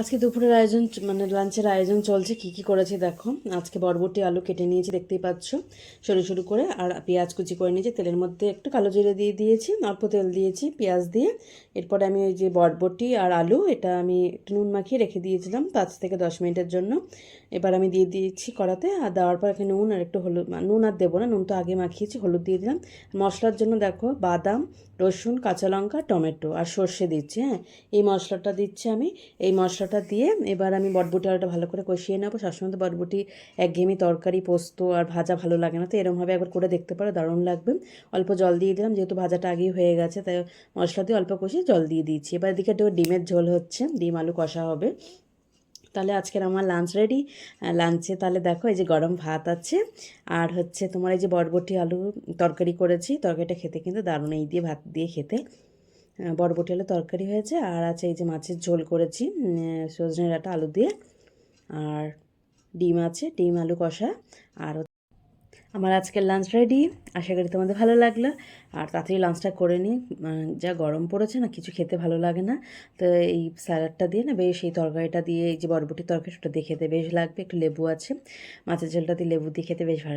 আজকে দুপুরের আয়োজন মানে লাঞ্চের আয়োজন চলছে। কি কি করেছে দেখো। আজকে বরবটি, আলু কেটে নিয়েছি, দেখতেই পাচ্ছ। সরু সরু করে আর পেঁয়াজ কুচি করে নিয়েছি। তেলের মধ্যে একটু কালো জিরে দিয়ে দিয়েছি, অল্প তেল দিয়েছি পেঁয়াজ দিয়ে। এরপরে আমি ওই যে বরবটি আর আলু, এটা আমি একটু নুন মাখিয়ে রেখে দিয়েছিলাম পাঁচ থেকে দশ মিনিটের জন্য। এবার আমি দিয়ে দিয়েছি কড়াতে আর দেওয়ার পর এখানে নুন আর একটু হলুদ নুন আর দেবো না, নুন তো আগে মাখিয়েছি, হলুদ দিয়ে দিলাম। মশলার জন্য দেখো বাদাম, রসুন, কাঁচা লঙ্কা, টমেটো আর সর্ষে দিচ্ছি হ্যাঁ। এই মশলাটা দিচ্ছি আমি। এই মশলাটা দিয়ে এবার আমি বটবটি আলুটা ভালো করে কষিয়ে নেব। সবসময় তো বটবটি একঘেয়েমি তরকারি, পোস্ত আর ভাজা ভালো লাগে না, তো এরমভাবে একবার করে দেখতে পারো, দারুণ লাগবে। অল্প জল দিয়ে দিলাম, যেহেতু ভাজাটা আগেই হয়ে গেছে, তাই মশলা দিয়ে অল্প কষিয়ে জল দিয়ে দিয়েছি। এবার এদিকে একটু ডিমের ঝোল হচ্ছে, ডিম আলু কষা হবে। তাহলে আজকের আমার লাঞ্চ রেডি লাঞ্চে তাহলে দেখো, এই যে গরম ভাত আছে, আর হচ্ছে তোমার এই যে বরবটি আলু তরকারি করেছি, তরকারিটা খেতে কিন্তু দারুণ, এই দিয়ে ভাত দিয়ে খেতে। বরবটি আলু তরকারি হয়েছে। আর আছে এই যে মাছের ঝোল করেছি সজনে ডাঁটা আলু দিয়ে। আর ডিম আছে, ডিম, আলু কষা। আর আমার আজকের লাঞ্চ রেডি আশা করি তোমাদের ভালো লাগল। আর তাড়াতাড়ি লাঞ্চটা করে নিই। যা গরম পড়েছে না, কিছু খেতে ভালো লাগে না। তো এই স্যালাডটা দিয়ে না, বেশ এই তরকারিটা দিয়ে, এই যে বরবটির তরকারি ওটা দিয়ে খেতে বেশ লাগবে। একটু লেবু আছে। মাছের ঝোলটা দিয়ে লেবু দিয়ে খেতে বেশ ভালো